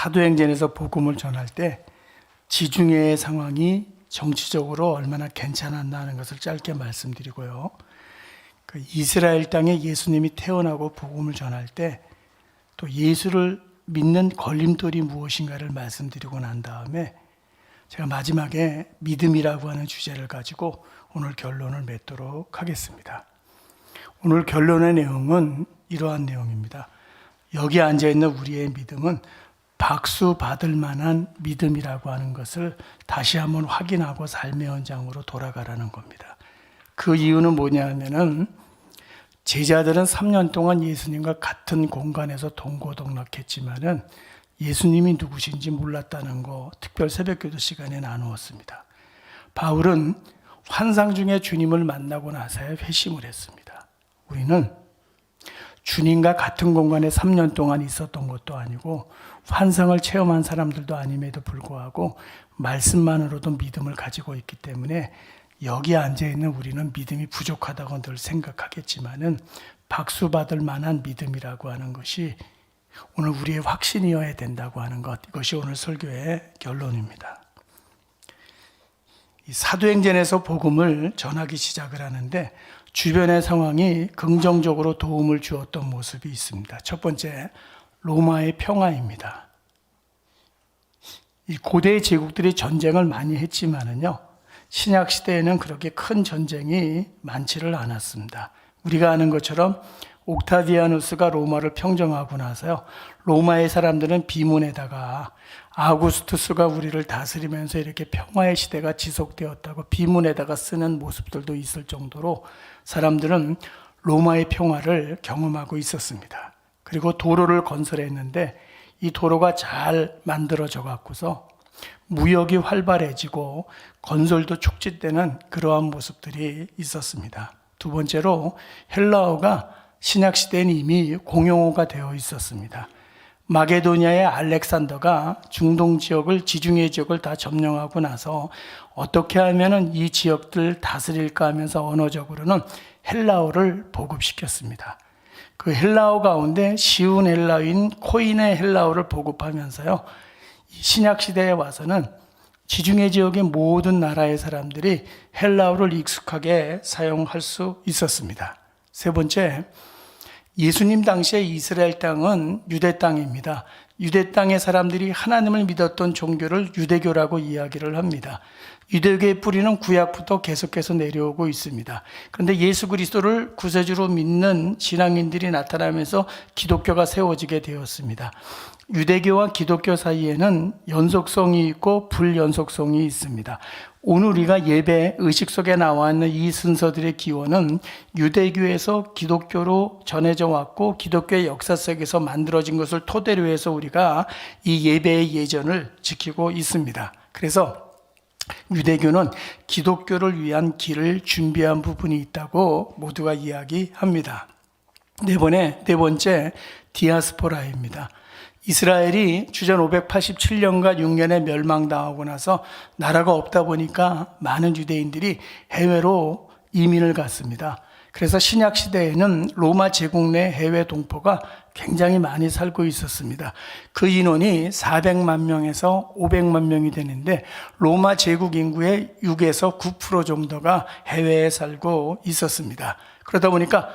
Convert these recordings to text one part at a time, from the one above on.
사도행전에서 복음을 전할 때 지중해의 상황이 정치적으로 얼마나 괜찮았나 하는 것을 짧게 말씀드리고요. 그 이스라엘 땅에 예수님이 태어나고 복음을 전할 때 또 예수를 믿는 걸림돌이 무엇인가를 말씀드리고 난 다음에 제가 마지막에 믿음이라고 하는 주제를 가지고 오늘 결론을 맺도록 하겠습니다. 오늘 결론의 내용은 이러한 내용입니다. 여기 앉아 있는 우리의 믿음은 박수 받을 만한 믿음이라고 하는 것을 다시 한번 확인하고 삶의 현장으로 돌아가라는 겁니다. 그 이유는 뭐냐 하면은 제자들은 3년 동안 예수님과 같은 공간에서 동고동락했지만은 예수님이 누구신지 몰랐다는 거 특별 새벽기도 시간에 나누었습니다. 바울은 환상 중에 주님을 만나고 나서야 회심을 했습니다. 우리는 주님과 같은 공간에 3년 동안 있었던 것도 아니고 환상을 체험한 사람들도 아님에도 불구하고 말씀만으로도 믿음을 가지고 있기 때문에 여기 앉아 있는 우리는 믿음이 부족하다고 늘 생각하겠지만은 박수 받을 만한 믿음이라고 하는 것이 오늘 우리의 확신이어야 된다고 하는 것 이것이 오늘 설교의 결론입니다. 이 사도행전에서 복음을 전하기 시작을 하는데 주변의 상황이 긍정적으로 도움을 주었던 모습이 있습니다. 첫 번째 로마의 평화입니다. 이 고대 제국들이 전쟁을 많이 했지만은요. 신약 시대에는 그렇게 큰 전쟁이 많지를 않았습니다. 우리가 아는 것처럼 옥타디아누스가 로마를 평정하고 나서요. 로마의 사람들은 비문에다가 아구스투스가 우리를 다스리면서 이렇게 평화의 시대가 지속되었다고 비문에다가 쓰는 모습들도 있을 정도로 사람들은 로마의 평화를 경험하고 있었습니다. 그리고 도로를 건설했는데 이 도로가 잘 만들어져 갖고서 무역이 활발해지고 건설도 촉진되는 그러한 모습들이 있었습니다. 두 번째로 헬라어가 신약 시대는 이미 공용어가 되어 있었습니다. 마게도니아의 알렉산더가 중동 지역을 지중해 지역을 다 점령하고 나서 어떻게 하면은 이 지역들 다스릴까 하면서 언어적으로는 헬라어를 보급시켰습니다. 그 헬라어 가운데 쉬운 헬라어인 코인의 헬라어를 보급하면서요. 신약 시대에 와서는 지중해 지역의 모든 나라의 사람들이 헬라어를 익숙하게 사용할 수 있었습니다. 세 번째, 예수님 당시에 이스라엘 땅은 유대 땅입니다. 유대 땅의 사람들이 하나님을 믿었던 종교를 유대교라고 이야기를 합니다. 유대교의 뿌리는 구약부터 계속해서 내려오고 있습니다. 그런데 예수 그리스도를 구세주로 믿는 신앙인들이 나타나면서 기독교가 세워지게 되었습니다. 유대교와 기독교 사이에는 연속성이 있고 불연속성이 있습니다. 오늘 우리가 예배 의식 속에 나와 있는 이 순서들의 기원은 유대교에서 기독교로 전해져 왔고 기독교의 역사 속에서 만들어진 것을 토대로 해서 우리가 이 예배의 예전을 지키고 있습니다. 그래서 유대교는 기독교를 위한 길을 준비한 부분이 있다고 모두가 이야기합니다. 네 번에 네 번째 디아스포라입니다. 이스라엘이 주전 587년과 6년에 멸망당하고 나서 나라가 없다 보니까 많은 유대인들이 해외로 이민을 갔습니다. 그래서 신약 시대에는 로마 제국 내 해외 동포가 굉장히 많이 살고 있었습니다. 그 인원이 400만 명에서 500만 명이 되는데 로마 제국 인구의 6에서 9% 정도가 해외에 살고 있었습니다. 그러다 보니까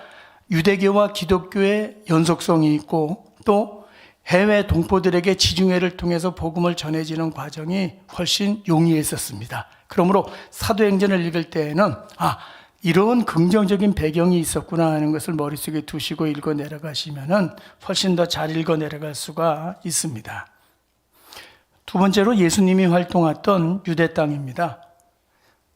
유대교와 기독교의 연속성이 있고 또 해외 동포들에게 지중해를 통해서 복음을 전해지는 과정이 훨씬 용이했었습니다. 그러므로 사도행전을 읽을 때에는 아 이런 긍정적인 배경이 있었구나 하는 것을 머릿속에 두시고 읽어 내려가시면은 훨씬 더 잘 읽어 내려갈 수가 있습니다. 두 번째로 예수님이 활동했던 유대 땅입니다.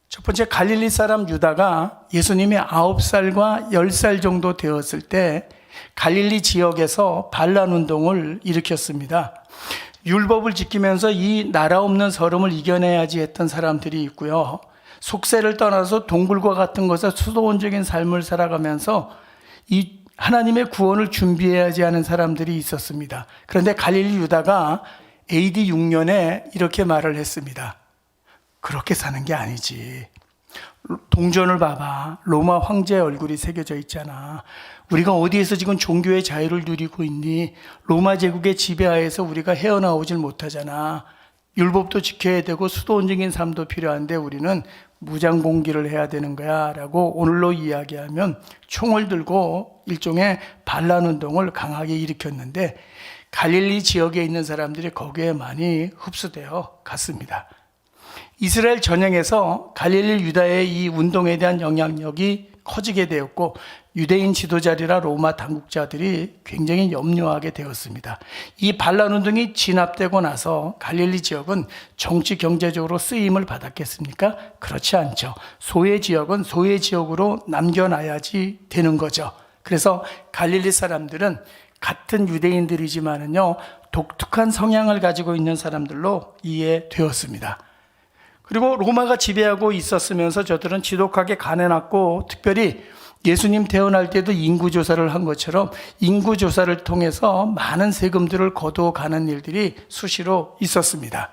첫 번째 갈릴리 사람 유다가 예수님이 9살과 10살 정도 되었을 때 갈릴리 지역에서 반란 운동을 일으켰습니다. 율법을 지키면서 이 나라 없는 서름을 이겨내야지 했던 사람들이 있고요. 속세를 떠나서 동굴과 같은 것에 수도원적인 삶을 살아가면서 이 하나님의 구원을 준비해야지 하는 사람들이 있었습니다. 그런데 갈릴리 유다가 AD 6년에 이렇게 말을 했습니다. 그렇게 사는 게 아니지. 동전을 봐봐. 로마 황제의 얼굴이 새겨져 있잖아. 우리가 어디에서 지금 종교의 자유를 누리고 있니? 로마 제국의 지배하에서 우리가 헤어나오질 못하잖아. 율법도 지켜야 되고 수도원적인 삶도 필요한데 우리는 무장 공기를 해야 되는 거야. 라고 오늘로 이야기하면 총을 들고 일종의 반란 운동을 강하게 일으켰는데 갈릴리 지역에 있는 사람들이 거기에 많이 흡수되어 갔습니다. 이스라엘 전역에서 갈릴리 유다의 이 운동에 대한 영향력이 커지게 되었고 유대인 지도자리라 로마 당국자들이 굉장히 염려하게 되었습니다. 이 반란 운동이 진압되고 나서 갈릴리 지역은 정치 경제적으로 쓰임을 받았겠습니까? 그렇지 않죠. 소외 지역은 소외 지역으로 남겨놔야지 되는 거죠. 그래서 갈릴리 사람들은 같은 유대인들이지만은요 독특한 성향을 가지고 있는 사람들로 이해되었습니다. 그리고 로마가 지배하고 있었으면서 저들은 지독하게 가난했고 특별히 예수님 태어날 때도 인구조사를 한 것처럼 인구조사를 통해서 많은 세금들을 거둬가는 일들이 수시로 있었습니다.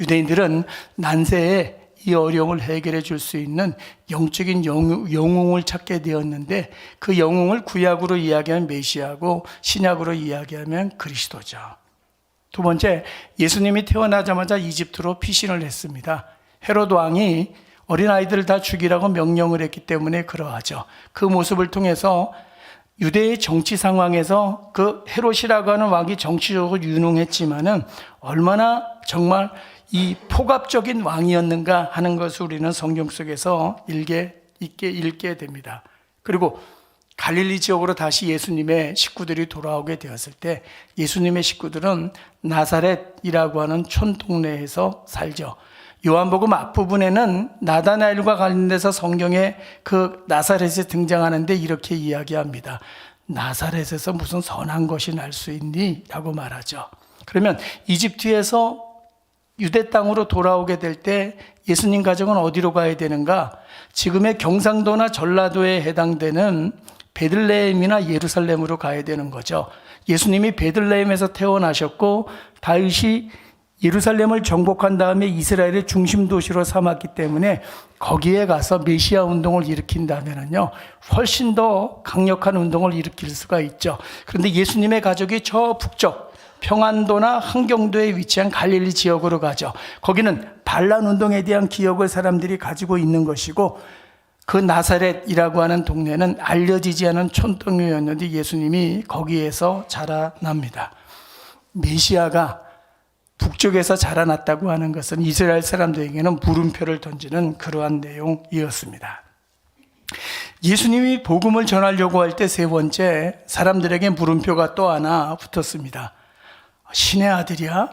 유대인들은 난세에 이 어려움을 해결해 줄 수 있는 영적인 영웅- 영웅 을 찾게 되었는데 그 영웅을 구약으로 이야기하면 메시아고 신약으로 이야기하면 그리스도죠. 두 번째, 예수님이 태어나자마자 이집트로 피신을 했습니다. 헤로드 왕이 어린아이들을 다 죽이라고 명령을 했기 때문에 그러하죠. 그 모습을 통해서 유대의 정치 상황에서 그 헤롯이라고 하는 왕이 정치적으로 유능했지만은 얼마나 정말 이 포갑적인 왕이었는가 하는 것을 우리는 성경 속에서 읽게, 읽게, 읽게 됩니다. 그리고 갈릴리 지역으로 다시 예수님의 식구들이 돌아오게 되었을 때 예수님의 식구들은 나사렛이라고 하는 촌 동네에서 살죠. 요한복음 앞부분에는 나다나엘과 관련돼서 성경에 그 나사렛이 등장하는데 이렇게 이야기합니다. 나사렛에서 무슨 선한 것이 날 수 있니? 라고 말하죠. 그러면 이집트에서 유대 땅으로 돌아오게 될 때 예수님 가정은 어디로 가야 되는가? 지금의 경상도나 전라도에 해당되는 베들레헴이나 예루살렘으로 가야 되는 거죠. 예수님이 베들레헴에서 태어나셨고 다윗이 예루살렘을 정복한 다음에 이스라엘의 중심 도시로 삼았기 때문에 거기에 가서 메시아 운동을 일으킨다면은요 훨씬 더 강력한 운동을 일으킬 수가 있죠. 그런데 예수님의 가족이 저 북쪽 평안도나 한경도에 위치한 갈릴리 지역으로 가죠. 거기는 반란 운동에 대한 기억을 사람들이 가지고 있는 것이고 그 나사렛이라고 하는 동네는 알려지지 않은 촌동네였는데 예수님이 거기에서 자라납니다. 메시아가 북쪽에서 자라났다고 하는 것은 이스라엘 사람들에게는 물음표를 던지는 그러한 내용이었습니다. 예수님이 복음을 전하려고 할 때 세 번째 사람들에게 물음표가 또 하나 붙었습니다. 신의 아들이야?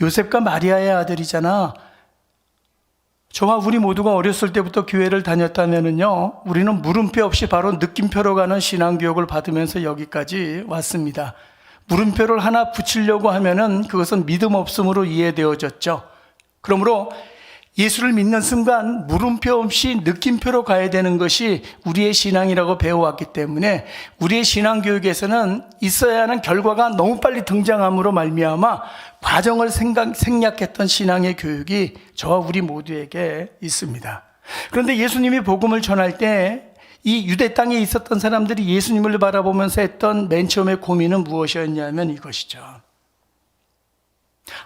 요셉과 마리아의 아들이잖아. 저와 우리 모두가 어렸을 때부터 교회를 다녔다면은요, 우리는 물음표 없이 바로 느낌표로 가는 신앙교육을 받으면서 여기까지 왔습니다. 물음표를 하나 붙이려고 하면은 그것은 믿음 없음으로 이해되어졌죠. 그러므로 예수를 믿는 순간 물음표 없이 느낌표로 가야 되는 것이 우리의 신앙이라고 배워왔기 때문에 우리의 신앙 교육에서는 있어야 하는 결과가 너무 빨리 등장함으로 말미암아 과정을 생각, 생략했던 신앙의 교육이 저와 우리 모두에게 있습니다. 그런데 예수님이 복음을 전할 때 이 유대 땅에 있었던 사람들이 예수님을 바라보면서 했던 맨 처음의 고민은 무엇이었냐면 이것이죠.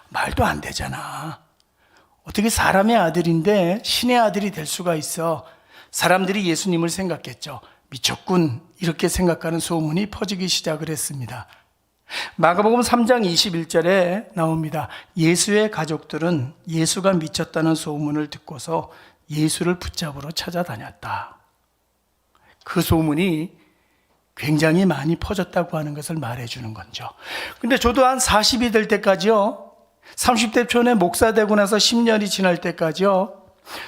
말도 안 되잖아. 어떻게 사람의 아들인데 신의 아들이 될 수가 있어. 사람들이 예수님을 생각했죠. 미쳤군. 이렇게 생각하는 소문이 퍼지기 시작을 했습니다. 마가복음 3장 21절에 나옵니다. 예수의 가족들은 예수가 미쳤다는 소문을 듣고서 예수를 붙잡으러 찾아다녔다. 그 소문이 굉장히 많이 퍼졌다고 하는 것을 말해주는 거죠. 근데 저도 한 40이 될 때까지요, 30대 초에 목사 되고 나서 10년이 지날 때까지요,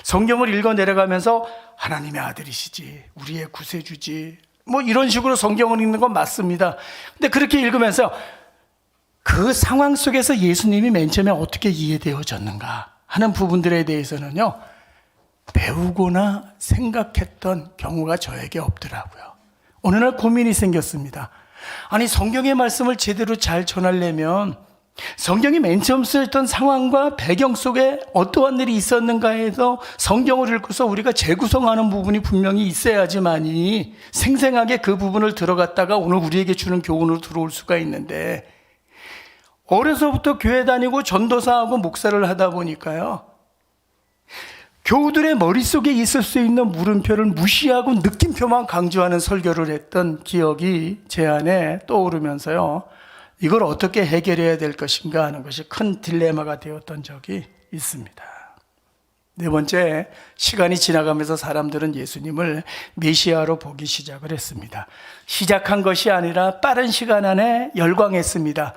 성경을 읽어 내려가면서 하나님의 아들이시지, 우리의 구세주지, 뭐 이런 식으로 성경을 읽는 건 맞습니다. 근데 그렇게 읽으면서 그 상황 속에서 예수님이 맨 처음에 어떻게 이해되어졌는가 하는 부분들에 대해서는요, 배우거나 생각했던 경우가 저에게 없더라고요. 어느 날 고민이 생겼습니다. 아니, 성경의 말씀을 제대로 잘 전하려면 성경이 맨 처음 쓰였던 상황과 배경 속에 어떠한 일이 있었는가에서 성경을 읽고서 우리가 재구성하는 부분이 분명히 있어야지만이 생생하게 그 부분을 들어갔다가 오늘 우리에게 주는 교훈으로 들어올 수가 있는데 어려서부터 교회 다니고 전도사하고 목사를 하다 보니까요. 교우들의 머릿속에 있을 수 있는 물음표를 무시하고 느낌표만 강조하는 설교를 했던 기억이 제 안에 떠오르면서요. 이걸 어떻게 해결해야 될 것인가 하는 것이 큰 딜레마가 되었던 적이 있습니다. 네 번째, 시간이 지나가면서 사람들은 예수님을 메시아로 보기 시작을 했습니다. 시작한 것이 아니라 빠른 시간 안에 열광했습니다.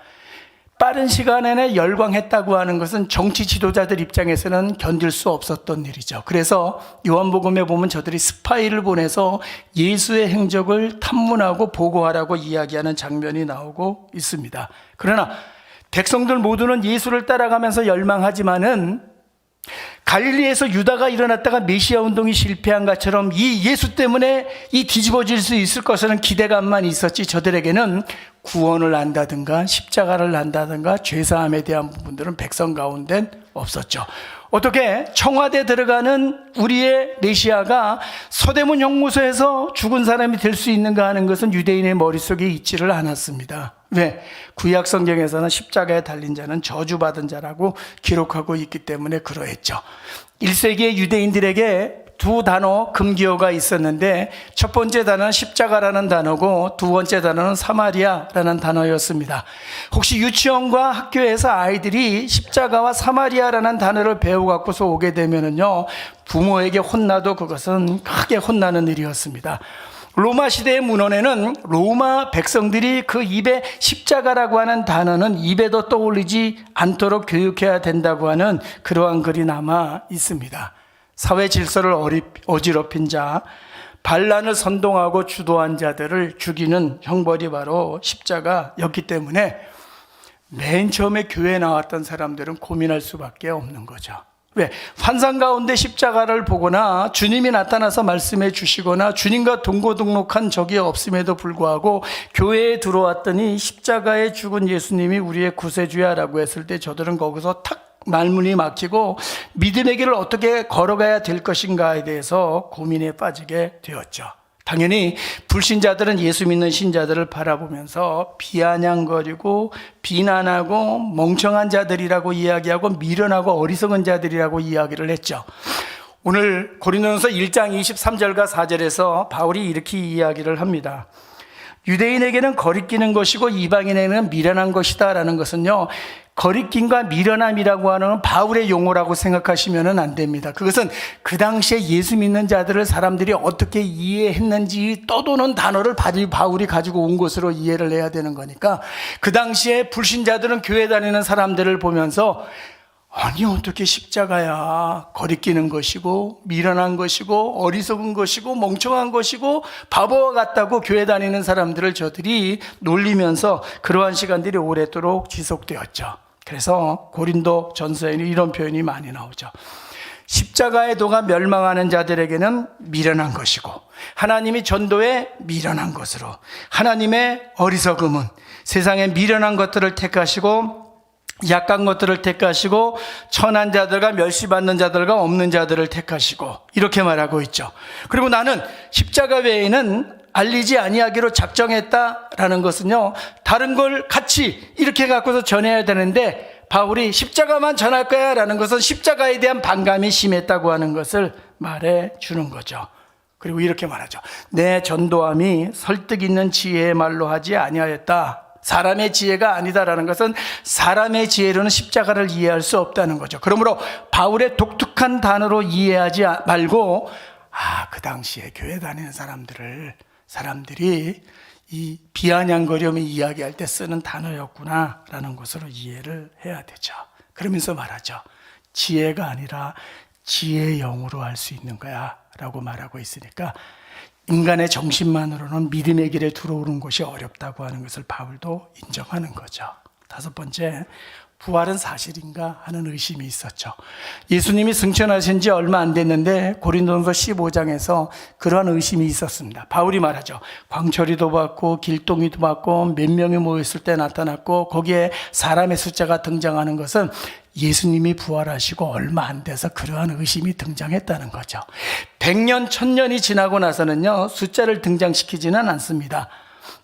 빠른 시간 안에 열광했다고 하는 것은 정치 지도자들 입장에서는 견딜 수 없었던 일이죠. 그래서 요한복음에 보면 저들이 스파이를 보내서 예수의 행적을 탐문하고 보고하라고 이야기하는 장면이 나오고 있습니다. 그러나 백성들 모두는 예수를 따라가면서 열망하지만은 갈릴리에서 유다가 일어났다가 메시아 운동이 실패한 것처럼 이 예수 때문에 이 뒤집어질 수 있을 것이라는 기대감만 있었지 저들에게는 구원을 안다든가 십자가를 안다든가 죄사함에 대한 부분들은 백성 가운데 없었죠. 어떻게 청와대 들어가는 우리의 메시아가 서대문 형무소에서 죽은 사람이 될 수 있는가 하는 것은 유대인의 머릿속에 있지를 않았습니다. 왜? 구약 성경에서는 십자가에 달린 자는 저주받은 자라고 기록하고 있기 때문에 그러했죠. 1세기의 유대인들에게 두 단어 금기어가 있었는데 첫 번째 단어는 십자가라는 단어고 두 번째 단어는 사마리아라는 단어였습니다. 혹시 유치원과 학교에서 아이들이 십자가와 사마리아라는 단어를 배워갖고서 오게 되면은요 부모에게 혼나도 그것은 크게 혼나는 일이었습니다. 로마 시대의 문헌에는 로마 백성들이 그 입에 십자가라고 하는 단어는 입에도 떠올리지 않도록 교육해야 된다고 하는 그러한 글이 남아 있습니다. 사회 질서를 어지럽힌 자, 반란을 선동하고 주도한 자들을 죽이는 형벌이 바로 십자가였기 때문에 맨 처음에 교회에 나왔던 사람들은 고민할 수밖에 없는 거죠. 왜? 환상 가운데 십자가를 보거나 주님이 나타나서 말씀해 주시거나 주님과 동고동록한 적이 없음에도 불구하고 교회에 들어왔더니 십자가에 죽은 예수님이 우리의 구세주야라고 했을 때 저들은 거기서 탁 말문이 막히고 믿음의 길을 어떻게 걸어가야 될 것인가에 대해서 고민에 빠지게 되었죠. 당연히 불신자들은 예수 믿는 신자들을 바라보면서 비아냥거리고 비난하고 멍청한 자들이라고 이야기하고 미련하고 어리석은 자들이라고 이야기를 했죠. 오늘 고린도전서 1장 23절과 4절에서 바울이 이렇게 이야기를 합니다. 유대인에게는 거리끼는 것이고 이방인에게는 미련한 것이다라는 것은요. 거리낌과 미련함이라고 하는 바울의 용어라고 생각하시면 안 됩니다. 그것은 그 당시에 예수 믿는 자들을 사람들이 어떻게 이해했는지 떠도는 단어를 바울이 가지고 온 것으로 이해를 해야 되는 거니까 그 당시에 불신자들은 교회 다니는 사람들을 보면서 아니 어떻게 십자가야 거리끼는 것이고 미련한 것이고 어리석은 것이고 멍청한 것이고 바보와 같다고 교회 다니는 사람들을 저들이 놀리면서 그러한 시간들이 오랫도록 지속되었죠. 그래서 고린도 전서에는 이런 표현이 많이 나오죠. 십자가의 도가 멸망하는 자들에게는 미련한 것이고 하나님이 전도에 미련한 것으로 하나님의 어리석음은 세상에 미련한 것들을 택하시고 약한 것들을 택하시고 천한 자들과 멸시받는 자들과 없는 자들을 택하시고 이렇게 말하고 있죠. 그리고 나는 십자가 외에는 알리지 아니하기로 작정했다라는 것은요. 다른 걸 같이 이렇게 갖고서 전해야 되는데 바울이 십자가만 전할 거야라는 것은 십자가에 대한 반감이 심했다고 하는 것을 말해 주는 거죠. 그리고 이렇게 말하죠. 내 전도함이 설득 있는 지혜의 말로 하지 아니하였다. 사람의 지혜가 아니다라는 것은 사람의 지혜로는 십자가를 이해할 수 없다는 거죠. 그러므로 바울의 독특한 단어로 이해하지 말고 아, 그 당시에 교회 다니는 사람들을 사람들이 이 비아냥거림을 이야기할 때 쓰는 단어였구나라는 것으로 이해를 해야 되죠. 그러면서 말하죠. 지혜가 아니라 지혜의 영으로 할 수 있는 거야 라고 말하고 있으니까 인간의 정신만으로는 믿음의 길에 들어오는 것이 어렵다고 하는 것을 바울도 인정하는 거죠. 다섯 번째, 부활은 사실인가 하는 의심이 있었죠. 예수님이 승천하신 지 얼마 안 됐는데 고린도전서 15장에서 그러한 의심이 있었습니다. 바울이 말하죠. 광철이도 받고 길동이도 받고 몇 명이 모였을 때 나타났고 거기에 사람의 숫자가 등장하는 것은 예수님이 부활하시고 얼마 안 돼서 그러한 의심이 등장했다는 거죠. 100년, 1000년이 지나고 나서는요, 숫자를 등장시키지는 않습니다.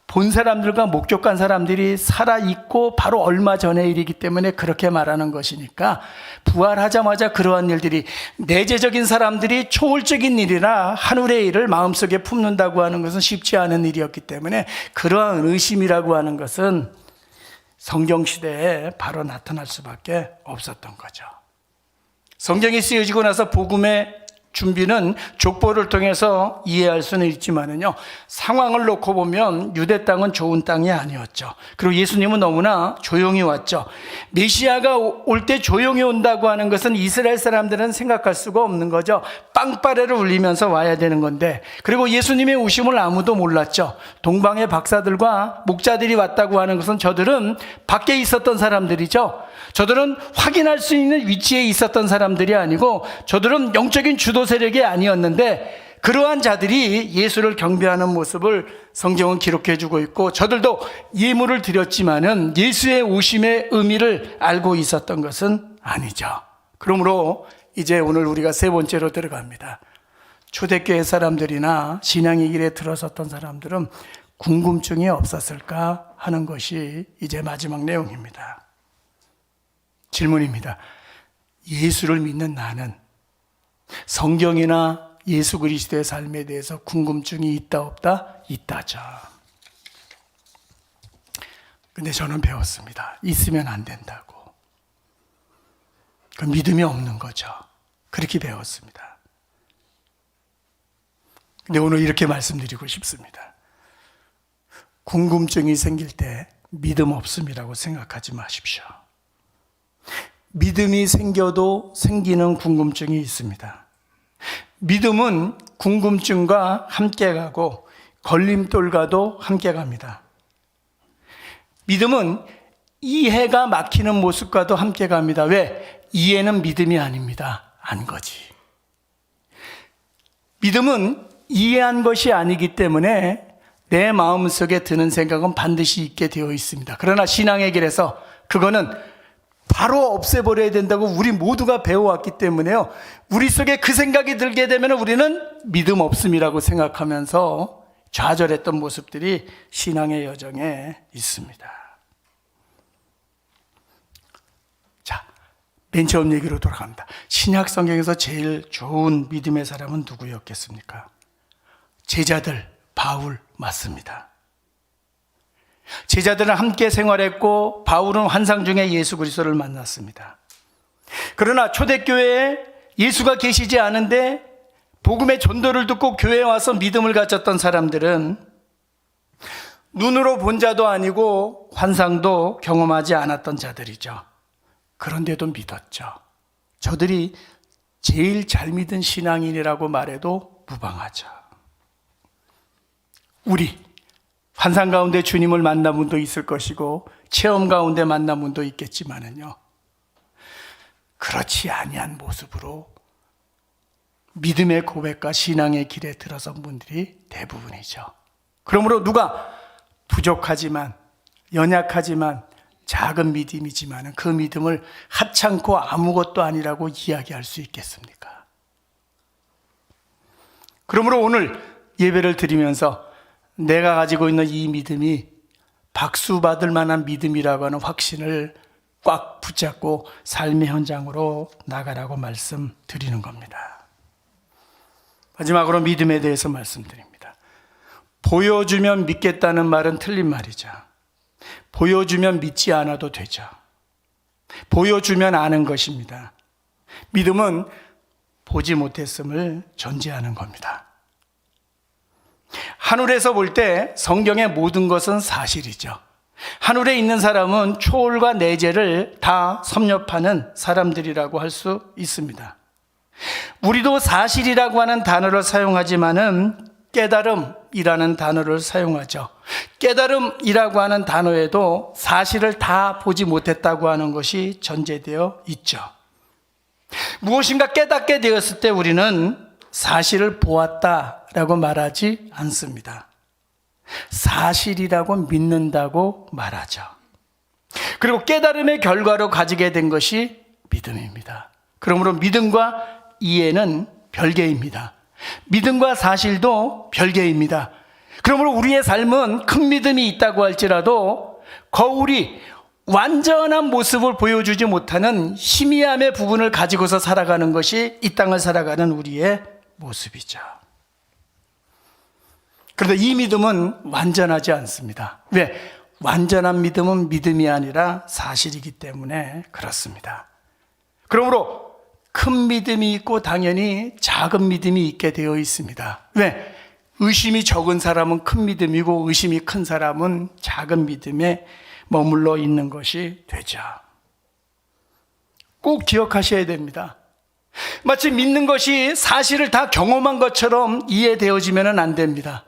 본 사람들과 목격한 사람들이 살아있고 바로 얼마 전의 일이기 때문에 그렇게 말하는 것이니까 부활하자마자 그러한 일들이 내재적인 사람들이 초월적인 일이라 하늘의 일을 마음속에 품는다고 하는 것은 쉽지 않은 일이었기 때문에 그러한 의심이라고 하는 것은 성경 시대에 바로 나타날 수밖에 없었던 거죠. 성경이 쓰여지고 나서 복음의 준비는 족보를 통해서 이해할 수는 있지만은요, 상황을 놓고 보면 유대 땅은 좋은 땅이 아니었죠. 그리고 예수님은 너무나 조용히 왔죠. 메시아가 올 때 조용히 온다고 하는 것은 이스라엘 사람들은 생각할 수가 없는 거죠. 빵빠레를 울리면서 와야 되는 건데, 그리고 예수님의 오심을 아무도 몰랐죠. 동방의 박사들과 목자들이 왔다고 하는 것은 저들은 밖에 있었던 사람들이죠. 저들은 확인할 수 있는 위치에 있었던 사람들이 아니고 저들은 영적인 주도 세력이 아니었는데 그러한 자들이 예수를 경배하는 모습을 성경은 기록해 주고 있고 저들도 예물을 드렸지만은 예수의 오심의 의미를 알고 있었던 것은 아니죠. 그러므로 이제 오늘 우리가 세 번째로 들어갑니다. 초대교회 사람들이나 신앙의 길에 들어섰던 사람들은 궁금증이 없었을까 하는 것이 이제 마지막 내용입니다. 질문입니다. 예수를 믿는 나는 성경이나 예수 그리스도의 삶에 대해서 궁금증이 있다 없다? 있다죠. 근데 저는 배웠습니다. 있으면 안 된다고. 그 믿음이 없는 거죠. 그렇게 배웠습니다. 근데 오늘 이렇게 말씀드리고 싶습니다. 궁금증이 생길 때 믿음 없음이라고 생각하지 마십시오. 믿음이 생겨도 생기는 궁금증이 있습니다. 믿음은 궁금증과 함께 가고 걸림돌과도 함께 갑니다. 믿음은 이해가 막히는 모습과도 함께 갑니다. 왜? 이해는 믿음이 아닙니다. 안 거지. 믿음은 이해한 것이 아니기 때문에 내 마음 속에 드는 생각은 반드시 있게 되어 있습니다. 그러나 신앙의 길에서 그거는 바로 없애버려야 된다고 우리 모두가 배워왔기 때문에요. 우리 속에 그 생각이 들게 되면 우리는 믿음 없음이라고 생각하면서 좌절했던 모습들이 신앙의 여정에 있습니다. 자, 맨 처음 얘기로 돌아갑니다. 신약 성경에서 제일 좋은 믿음의 사람은 누구였겠습니까? 제자들, 바울 맞습니다. 제자들은 함께 생활했고 바울은 환상 중에 예수 그리스도를 만났습니다. 그러나 초대교회에 예수가 계시지 않은데 복음의 전도를 듣고 교회에 와서 믿음을 가졌던 사람들은 눈으로 본 자도 아니고 환상도 경험하지 않았던 자들이죠. 그런데도 믿었죠. 저들이 제일 잘 믿은 신앙인이라고 말해도 무방하죠. 우리 환상 가운데 주님을 만난 분도 있을 것이고 체험 가운데 만난 분도 있겠지만은요. 그렇지 아니한 모습으로 믿음의 고백과 신앙의 길에 들어선 분들이 대부분이죠. 그러므로 누가 부족하지만 연약하지만 작은 믿음이지만 그 믿음을 하찮고 아무것도 아니라고 이야기할 수 있겠습니까? 그러므로 오늘 예배를 드리면서 내가 가지고 있는 이 믿음이 박수 받을 만한 믿음이라고 하는 확신을 꽉 붙잡고 삶의 현장으로 나가라고 말씀드리는 겁니다. 마지막으로 믿음에 대해서 말씀드립니다. 보여주면 믿겠다는 말은 틀린 말이죠. 보여주면 믿지 않아도 되죠. 보여주면 아는 것입니다. 믿음은 보지 못했음을 전제하는 겁니다. 하늘에서 볼 때 성경의 모든 것은 사실이죠. 하늘에 있는 사람은 초월과 내재를 다 섭렵하는 사람들이라고 할 수 있습니다. 우리도 사실이라고 하는 단어를 사용하지만은 깨달음, 깨달음이라는 단어를 사용하죠. 깨달음이라고 하는 단어에도 사실을 다 보지 못했다고 하는 것이 전제되어 있죠. 무엇인가 깨닫게 되었을 때 우리는 사실을 보았다 라고 말하지 않습니다. 사실이라고 믿는다고 말하죠. 그리고 깨달음의 결과로 가지게 된 것이 믿음입니다. 그러므로 믿음과 이해는 별개입니다. 믿음과 사실도 별개입니다. 그러므로 우리의 삶은 큰 믿음이 있다고 할지라도 거울이 완전한 모습을 보여주지 못하는 희미함의 부분을 가지고서 살아가는 것이 이 땅을 살아가는 우리의 모습이죠. 그런데 이 믿음은 완전하지 않습니다. 왜? 완전한 믿음은 믿음이 아니라 사실이기 때문에 그렇습니다. 그러므로 큰 믿음이 있고 당연히 작은 믿음이 있게 되어 있습니다. 왜? 의심이 적은 사람은 큰 믿음이고 의심이 큰 사람은 작은 믿음에 머물러 있는 것이 되죠. 꼭 기억하셔야 됩니다. 마치 믿는 것이 사실을 다 경험한 것처럼 이해되어지면 안 됩니다.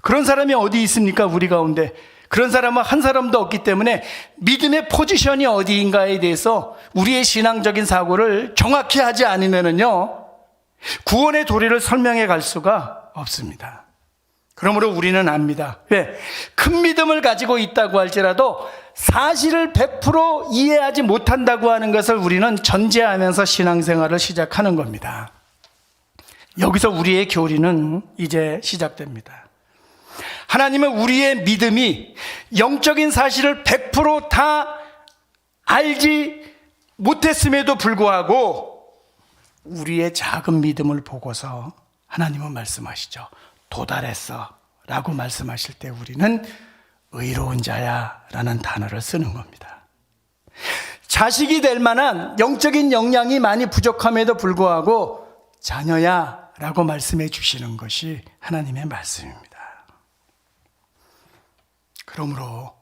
그런 사람이 어디 있습니까? 우리 가운데. 그런 사람은 한 사람도 없기 때문에 믿음의 포지션이 어디인가에 대해서 우리의 신앙적인 사고를 정확히 하지 않으면은요, 구원의 도리를 설명해 갈 수가 없습니다. 그러므로 우리는 압니다. 왜? 큰 믿음을 가지고 있다고 할지라도 사실을 100% 이해하지 못한다고 하는 것을 우리는 전제하면서 신앙생활을 시작하는 겁니다. 여기서 우리의 교리는 이제 시작됩니다. 하나님은 우리의 믿음이 영적인 사실을 100%다 알지 못했음에도 불구하고 우리의 작은 믿음을 보고서 하나님은 말씀하시죠. 도달했어. 라고 말씀하실 때 우리는 의로운 자야. 라는 단어를 쓰는 겁니다. 자식이 될 만한 영적인 역량이 많이 부족함에도 불구하고 자녀야. 라고 말씀해 주시는 것이 하나님의 말씀입니다. 그러므로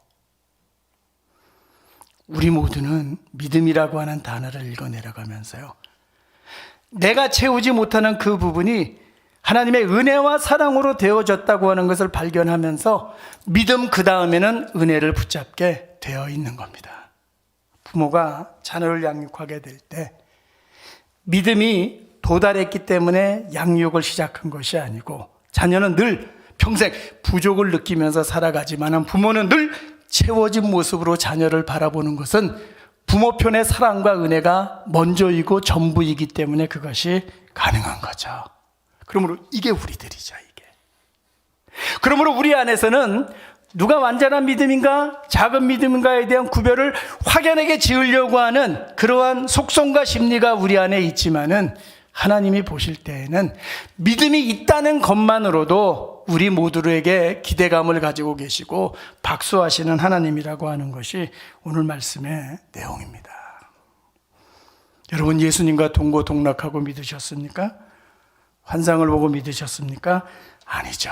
우리 모두는 믿음이라고 하는 단어를 읽어 내려가면서요. 내가 채우지 못하는 그 부분이 하나님의 은혜와 사랑으로 되어졌다고 하는 것을 발견하면서 믿음 그 다음에는 은혜를 붙잡게 되어 있는 겁니다. 부모가 자녀를 양육하게 될 때 믿음이 도달했기 때문에 양육을 시작한 것이 아니고 자녀는 늘 평생 부족을 느끼면서 살아가지만 부모는 늘 채워진 모습으로 자녀를 바라보는 것은 부모 편의 사랑과 은혜가 먼저이고 전부이기 때문에 그것이 가능한 거죠. 그러므로 이게 우리들이죠, 이게. 그러므로 우리 안에서는 누가 완전한 믿음인가, 작은 믿음인가에 대한 구별을 확연하게 지으려고 하는 그러한 속성과 심리가 우리 안에 있지만은 하나님이 보실 때에는 믿음이 있다는 것만으로도 우리 모두에게 기대감을 가지고 계시고 박수하시는 하나님이라고 하는 것이 오늘 말씀의 내용입니다. 여러분 예수님과 동고동락하고 믿으셨습니까? 환상을 보고 믿으셨습니까? 아니죠.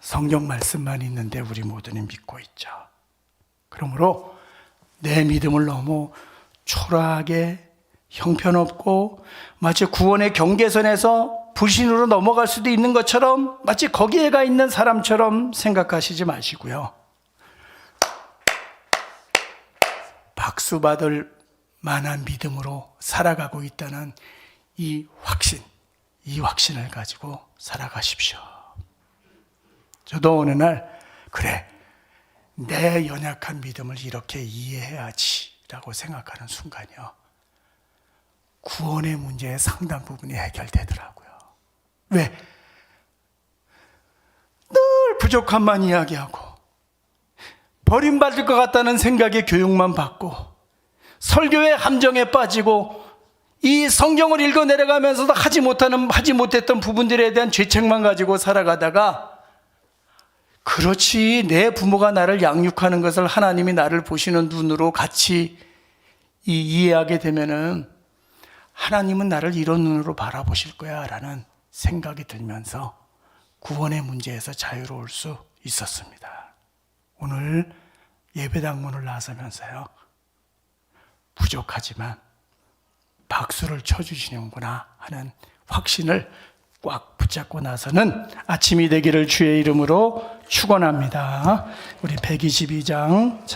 성경 말씀만 있는데 우리 모두는 믿고 있죠. 그러므로 내 믿음을 너무 초라하게 형편없고 마치 구원의 경계선에서 불신으로 넘어갈 수도 있는 것처럼 마치 거기에 가 있는 사람처럼 생각하시지 마시고요. 박수 받을 만한 믿음으로 살아가고 있다는 이 확신, 이 확신을 가지고 살아가십시오. 저도 어느 날, 그래, 내 연약한 믿음을 이렇게 이해해야지 라고 생각하는 순간이요. 구원의 문제의 상당 부분이 해결되더라고요. 왜? 늘 부족함만 이야기하고, 버림받을 것 같다는 생각에 교육만 받고, 설교의 함정에 빠지고, 이 성경을 읽어 내려가면서도 하지 못하는, 하지 못했던 부분들에 대한 죄책만 가지고 살아가다가, 그렇지, 내 부모가 나를 양육하는 것을 하나님이 나를 보시는 눈으로 같이 이해하게 되면은, 하나님은 나를 이런 눈으로 바라보실 거야 라는 생각이 들면서 구원의 문제에서 자유로울 수 있었습니다. 오늘 예배당 문을 나서면서요. 부족하지만 박수를 쳐주시는구나 하는 확신을 꽉 붙잡고 나서는 아침이 되기를 주의 이름으로 축원합니다. 우리 122장